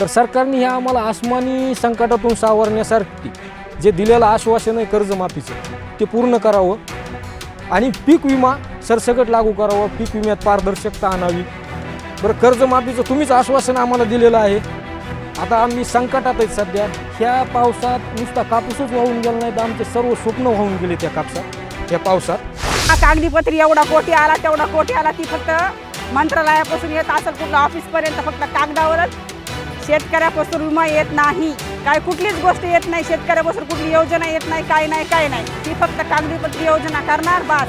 तर सरकारने ह्या आम्हाला आसमानी संकटातून सावरण्यासाठी जे दिलेलं आश्वासन आहे कर्जमाफीचं ते पूर्ण करावं. आणि पीक विमा सरसकट लागू करावं पीक विम्यात पारदर्शकता आणावी. बरं कर्जमाफीचं तुम्हीच आश्वासन आम्हाला दिलेलं आहे. आता आम्ही संकटात आहेत सध्या. ह्या पावसात नुसता कापूसच वाहून गेला नाही तर आमचे सर्व स्वप्न वाहून गेले त्या कापसात या पावसात. हा कागदीपत्री एवढा कोटी आला तेवढा कोटी आला ती फक्त मंत्रालयापासून येत असेल कुठलं ऑफिसपर्यंत फक्त कागदावरच. शेतकऱ्यापासून विमा येत नाही. काय कुठलीच गोष्ट येत नाही शेतकऱ्यापासून कुठली योजना येत नाही काय नाही काय नाही. ती फक्त कागदीपत्री योजना करणार बास.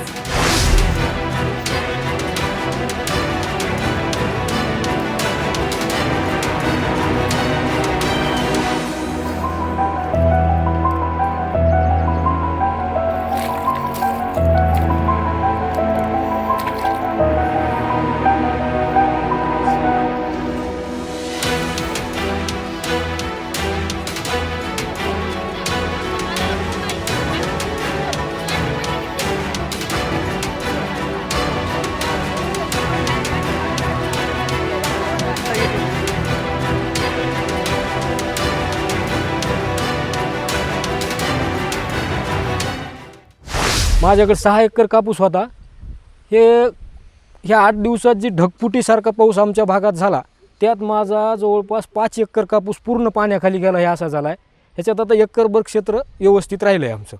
माझ्याकडे सहा एकर कापूस होता. हे ह्या आठ दिवसात जी ढगफुटीसारखा पाऊस आमच्या भागात झाला त्यात माझा जवळपास पाच एकर कापूस पूर्ण पाण्याखाली गेला हे असा झाला आहे ह्याच्यात आता एकरभर क्षेत्र व्यवस्थित राहिलं आहे आमचं.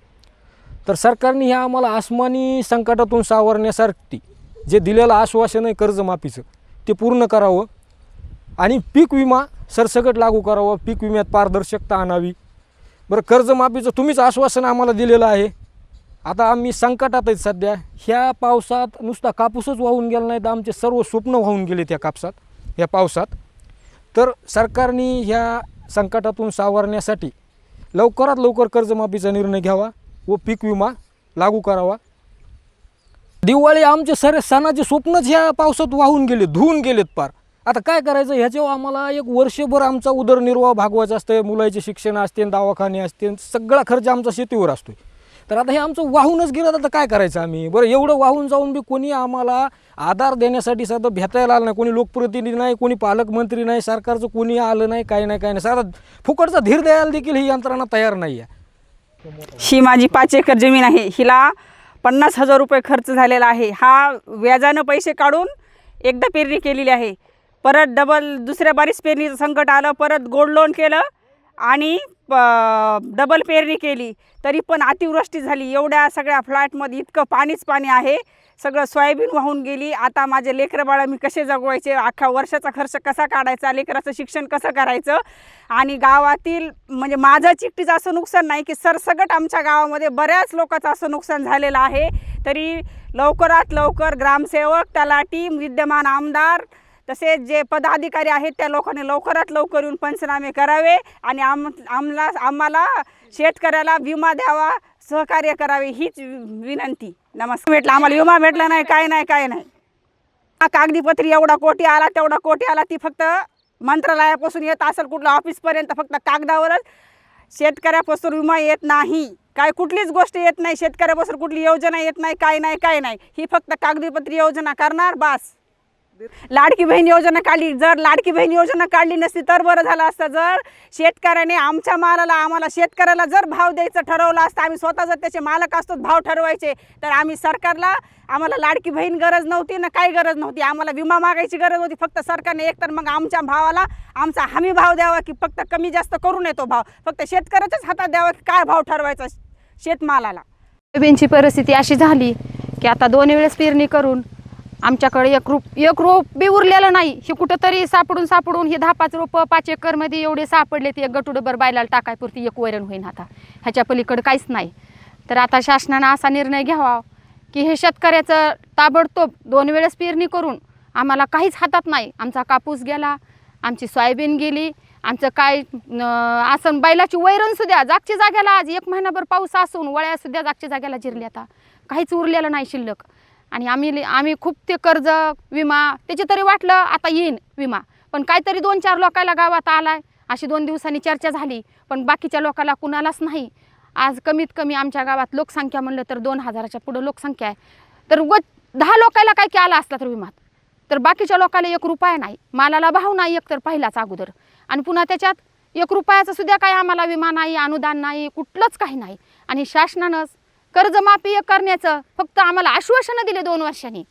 तर सरकारने ह्या आम्हाला आसमानी संकटातून सावरण्यासाठी जे दिलेलं आश्वासन आहे कर्जमाफीचं ते पूर्ण करावं आणि पीक विमा सरसकट लागू करावं पीक विम्यात पारदर्शकता आणावी. बरं कर्जमाफीचं तुम्हीच आश्वासन आम्हाला दिलेलं आहे. आता आम्ही संकटात आहेत सध्या. ह्या पावसात नुसता कापूसच वाहून गेला नाही तर आमचे सर्व स्वप्न वाहून गेले त्या कापसात ह्या पावसात. तर सरकारने ह्या संकटातून सावरण्यासाठी लवकरात लवकर कर्जमाफीचा निर्णय घ्यावा व पीक विमा लागू करावा. दिवाळी आमचे सरे सणाचे स्वप्नच ह्या पावसात वाहून गेले धुवून गेलेत पार. आता काय करायचं? ह्याच्यावर आम्हाला एक वर्षभर आमचा उदरनिर्वाह भागवायचा असतं मुलाचे शिक्षण असते दवाखाने असते सगळा खर्च आमचा शेतीवर असतो तर आता हे आमचं वाहूनच गेलं तर काय करायचं आम्ही? बरं एवढं वाहून जाऊन बी कोणी आम्हाला आधार देण्यासाठी साधं भेटायला आलं नाही. कोणी लोकप्रतिनिधी नाही कोणी पालकमंत्री नाही सरकारचं कोणी आलं नाही काही नाही काही नाही. साधा फुकटचा धीर द्यायला देखील ही यंत्रणा तयार नाही आहे. ही माझी पाच एकर जमीन आहे. हिला पन्नास हजार रुपये खर्च झालेला आहे. हा व्याजानं पैसे काढून एकदा पेरणी केलेली आहे. परत डबल दुसऱ्या बारीच पेरणीचं संकट आलं परत गोल्ड लोन केलं आणि डबल पेरणी केली तरी पण अतिवृष्टी झाली. एवढ्या सगळ्या फ्लॅटमध्ये इतकं पाणीच पाणी आहे. सगळं सोयाबीन वाहून गेली. आता माझे लेकरं बाळं मी कसे जगवायचे? अख्खा वर्षाचा खर्च कसा काढायचा? लेकराचं शिक्षण कसं करायचं? आणि गावातील म्हणजे माझं चिकटीचं असं नुकसान नाही की सरसगट आमच्या गावामध्ये बऱ्याच लोकांचं असं नुकसान झालेलं आहे. तरी लवकरात लवकर ग्रामसेवक तलाटी विद्यमान आमदार तसेच जे पदाधिकारी आहेत त्या लोकांनी लवकरात लवकर येऊन पंचनामे करावे आणि आम आमला आम्हाला शेतकऱ्याला विमा द्यावा सहकार्य करावे हीच वि- विनंती. नमस्कार. भेटला आम्हाला विमा भेटला नाही काय नाही काय नाही. हा कागदीपत्री एवढा कोटी आला तेवढा कोटी आला ती फक्त मंत्रालयापासून येत असेल कुठलं ऑफिसपर्यंत फक्त कागदावरच. शेतकऱ्यापासून विमा येत नाही. काय कुठलीच गोष्ट येत नाही शेतकऱ्यापासून कुठली योजना येत नाही काय नाही काय नाही. ही फक्त कागदीपत्री योजना करणार बास. लाडकी बहीण योजना काढली. जर लाडकी बहीण योजना काढली नसती तर बरं झालं असतं. जर शेतकऱ्याने आमच्या मालाला आम्हाला शेतकऱ्याला जर भाव द्यायचं ठरवलं असतं आम्ही स्वतः जर त्याचे मालक असतो भाव ठरवायचे तर आम्ही सरकारला आम्हाला लाडकी बहीण गरज नव्हती ना काही गरज नव्हती. आम्हाला विमा मागायची गरज होती. फक्त सरकारने एकतर मग आमच्या भावाला आमचा हमी भाव द्यावा की फक्त कमी जास्त करून येतो भाव. फक्त शेतकऱ्याच्याच हातात द्यावा की काय भाव ठरवायचा शेतमालाला. सोयाबीनची परिस्थिती अशी झाली की आता दोन वेळेस पेरणी करून आमच्याकडे एक रूप एक रोप बी उरलेलं नाही. हे कुठंतरी सापडून सापडून हे दहा पाच रोपं पाच एकरमध्ये एवढे सापडले ते एक गटुडबर बायलाला टाकायपुरती एक वैरण होईन आता. ह्याच्या पलीकडं काहीच नाही. तर आता शासनानं असा निर्णय घ्यावा की हे शेतकऱ्याचं ताबडतोब दोन वेळेस पेरणी करून आम्हाला काहीच हातात नाही. आमचा कापूस गेला आमची सोयाबीन गेली आमचं काय आसन बैलाची वैरण सुद्धा जागच्या जाग्याला आज एक महिनाभर पाऊस असून वळ्या सुद्धा जागच्या जाग्याला जिरली आता. काहीच उरलेलं नाही शिल्लक. आणि आम्ही आम्ही खूप ते कर्ज विमा त्याचे तरी वाटलं आता येईन विमा. पण काहीतरी दोन चार लोकायला गावात आलाय. अशी दोन दिवसांनी चर्चा झाली. पण बाकीच्या लोकाला कुणालाच नाही. आज कमीत कमी आमच्या गावात लोकसंख्या म्हणलं तर दोन हजाराच्या पुढं लोकसंख्या आहे. तर व दहा लोकायला काय की आला असला तर विमात. तर बाकीच्या लोकाला एक रुपया नाही. मालाला भाव नाही एक तर पहिलाच अगोदर. आणि पुन्हा त्याच्यात एक रुपयाचं सुद्धा काय आम्हाला विमा नाही अनुदान नाही कुठलंच काही नाही. आणि शासनानंच कर्जमाफी करण्याचं फक्त आम्हाला आश्वासनं दिले दोन वर्षांनी.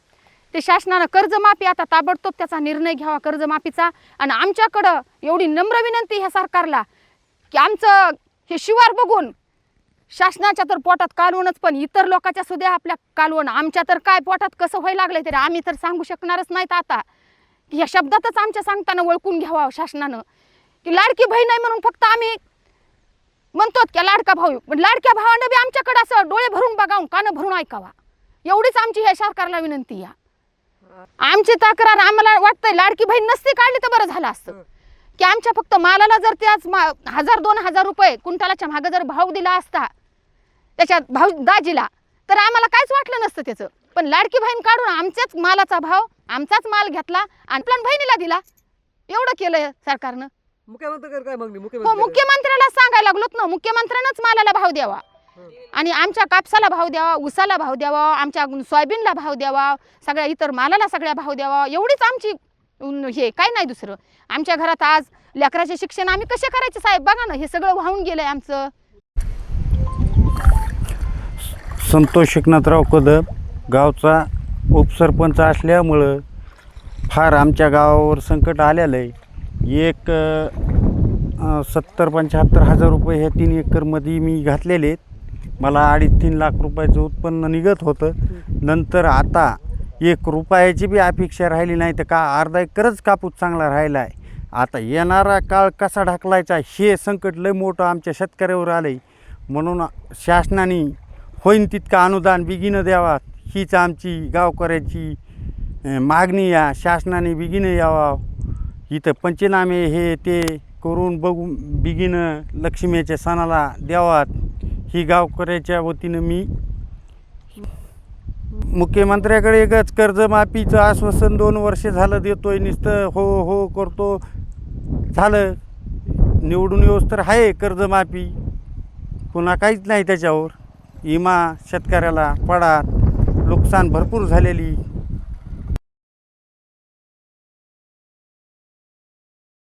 ते शासनानं कर्जमाफी आता ताबडतोब त्याचा निर्णय घ्यावा कर्जमाफीचा. आणि आमच्याकडं एवढी नम्र विनंती ह्या सरकारला की आमचं हे शिवार बघून शासनाच्या तर पोटात कालवणच पण इतर लोकांच्या सुद्धा आपल्या कालवण आमच्या तर काय पोटात कसं व्हायला लागलं तरी आम्ही तर सांगू शकणारच नाहीत आता. ह्या शब्दातच आमच्या सांगताना ओळखून घ्यावा शासनानं. की लाडकी बहीण आहे म्हणून फक्त आम्ही म्हणतो की लाडका भाऊ पण लाडक्या भावानं बी आमच्याकडे असं डोळे भरून बघावून कानं भरून ऐकावा. एवढीच आमची ह्या सरकारला विनंती आहे आमची तक्रार आम्हाला वाटतंय लाडकी बहीण नसती काढली तर बरं झालं असतं. की आमच्या फक्त मालाला जर त्याच मा हजार दोन हजार रुपये कुंटालाच्या मागं जर भाव दिला असता त्याच्यात भाव दाजीला तर आम्हाला काहीच वाटलं नसतं त्याचं. पण लाडकी बहीण काढून आमच्याच मालाचा भाव आमचाच माल घेतला आणि प्लान बहिणीला दिला. एवढं केलं सरकारनं. मुख्यमंत्री काय मागणी? हो मुख्यमंत्री मुख्यमंत्र्याला सांगायला लागलोत ना मुख्यमंत्र्यानंच मालाला भाव द्यावा. आणि आमच्या कापसाला भाव द्यावा उसाला भाव द्यावा आमच्या सोयाबीनला भाव द्यावा सगळ्या इतर मालाला सगळ्या भाव द्यावा एवढीच आमची अं, हे काय नाही दुसरं. आमच्या घरात आज लेकराचे शिक्षण आम्ही कसे करायचे साहेब? बघा ना हे सगळं वाहून गेलंय आमचं. संतोष एकनाथराव कदम गावचा उपसरपंच असल्यामुळं फार आमच्या गावावर संकट आलेलं आहे. एक सत्तर पंच्याहत्तर हजार रुपये हे तीन एकरमध्ये मी घातलेले आहेत. मला अडीच तीन लाख रुपयाचं उत्पन्न निघत होतं. नंतर आता एक रुपयाची बी अपेक्षा राहिली नाही तर का अर्धा एकरच कापूस चांगला राहिला आहे. आता येणारा काळ कसा ढकलायचा हे संकट लय मोठं आमच्या शेतकऱ्यावर आलं आहे म्हणून शासनाने होईन तितकं अनुदान बिगिनं द्यावा. हीच आमची गावकऱ्याची मागणी या शासनाने बिगिनं यावा. इथं पंचनामे हे ते करून बघून बिगीनं लक्ष्मीच्या सणाला द्यावात. ही गावकऱ्याच्या वतीनं मी मुख्यमंत्र्याकडे एकच कर्जमाफीचं आश्वासन दोन वर्ष झालं देतोय नुसतं हो हो करतो. झालं. निवडून येऊस तर आहे कर्जमाफी. पुन्हा काहीच नाही त्याच्यावर. विमा शेतकऱ्याला पडा नुकसान भरपूर झालेली.